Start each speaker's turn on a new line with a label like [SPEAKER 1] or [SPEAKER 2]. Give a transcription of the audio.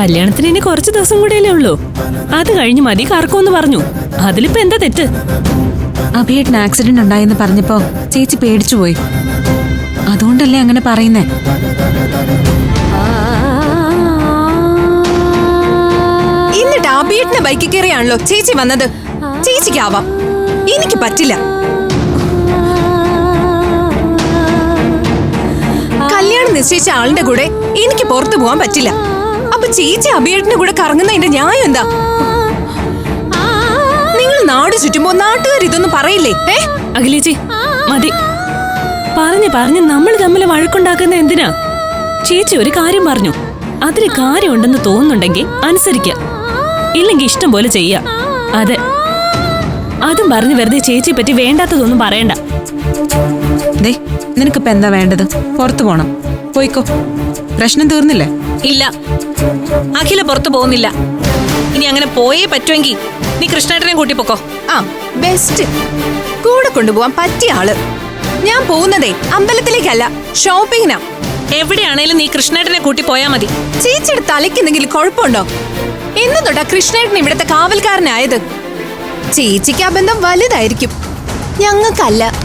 [SPEAKER 1] കല്യാണത്തിന് ഇനി കുറച്ച് ദിവസം കൂടെയല്ലേ ഉള്ളൂ. അത് കഴിഞ്ഞ് മതി കറക്കുമെന്ന് പറഞ്ഞു. അതിലിപ്പോ എന്താ തെറ്റ്?
[SPEAKER 2] അഭിയേട്ടന് ആക്സിഡന്റ് ഉണ്ടായെന്ന് പറഞ്ഞപ്പോ ചേച്ചി പേടിച്ചു പോയി. അതുകൊണ്ടല്ലേ അങ്ങനെ പറയുന്നേ?
[SPEAKER 3] എന്നിട്ട് അബിയേട്ടന്റെ ബൈക്കിൽ കയറിയാണല്ലോ ചേച്ചി വന്നത്? ചേച്ചിക്കാവാം. എനിക്ക് പറ്റില്ല. കല്യാണം നിശ്ചയിച്ച ആളിന്റെ കൂടെ എനിക്ക് പുറത്തു പോകാൻ പറ്റില്ല. അപ്പൊ ചേച്ചി അബിയേട്ടന്റെ കൂടെ കറങ്ങുന്നതിന്റെ ന്യായം എന്താ? നിങ്ങൾ നാട് ചുറ്റുമ്പോ നാട്ടുകാർ ഇതൊന്നും പറയില്ലേ? ഏ?
[SPEAKER 1] അഖിലേച്ചി മതി. പറഞ്ഞു പറഞ്ഞു നമ്മൾ തമ്മിൽ വഴക്കുണ്ടാക്കുന്ന എന്തിനാ? ചേച്ചി ഒരു കാര്യം പറഞ്ഞു. അതിന് കാര്യമുണ്ടെന്ന് തോന്നുന്നുണ്ടെങ്കിൽ അനുസരിക്ക. ഇല്ലെങ്കിൽ ഇഷ്ടം പോലെ ചെയ്യ. അതെ. അതും പറഞ്ഞു വെറുതെ ചേച്ചിയെ പറ്റി വേണ്ടാത്തതൊന്നും പറയണ്ട.
[SPEAKER 2] നിനക്കിപ്പോ എന്താ വേണ്ടത്? പുറത്തു പോണം. പോയിക്കോ. പ്രശ്നം തീർന്നില്ലേ?
[SPEAKER 4] ഇല്ല. അഖില പുറത്തു പോകുന്നില്ല. ഇനി അങ്ങനെ പോയേ പറ്റുമെങ്കിൽ നീ കൃഷ്ണേട്ടനെ കൂട്ടി പൊക്കോ.
[SPEAKER 3] ആ ബെസ്റ്റ് കൂടെ കൊണ്ടുപോവാൻ പറ്റിയ ആൾ. ഞാൻ പോകുന്നതേ അമ്പലത്തിലേക്കല്ല ഷോപ്പിങ്ങിനാ
[SPEAKER 4] എവിടെയാണേലും നീ കൃഷ്ണേട്ടനെ കൂട്ടി പോയാ മതി.
[SPEAKER 3] ചേച്ചിയുടെ തലയ്ക്ക് എന്തെങ്കിലും കുഴപ്പമുണ്ടോ? എന്ന് തൊട്ടാ കൃഷ്ണേട്ടൻ ഇവിടുത്തെ കാവൽക്കാരനായത്. ചേച്ചിക്ക് ആ ബന്ധം വലുതായിരിക്കും. ഞങ്ങൾക്കല്ല.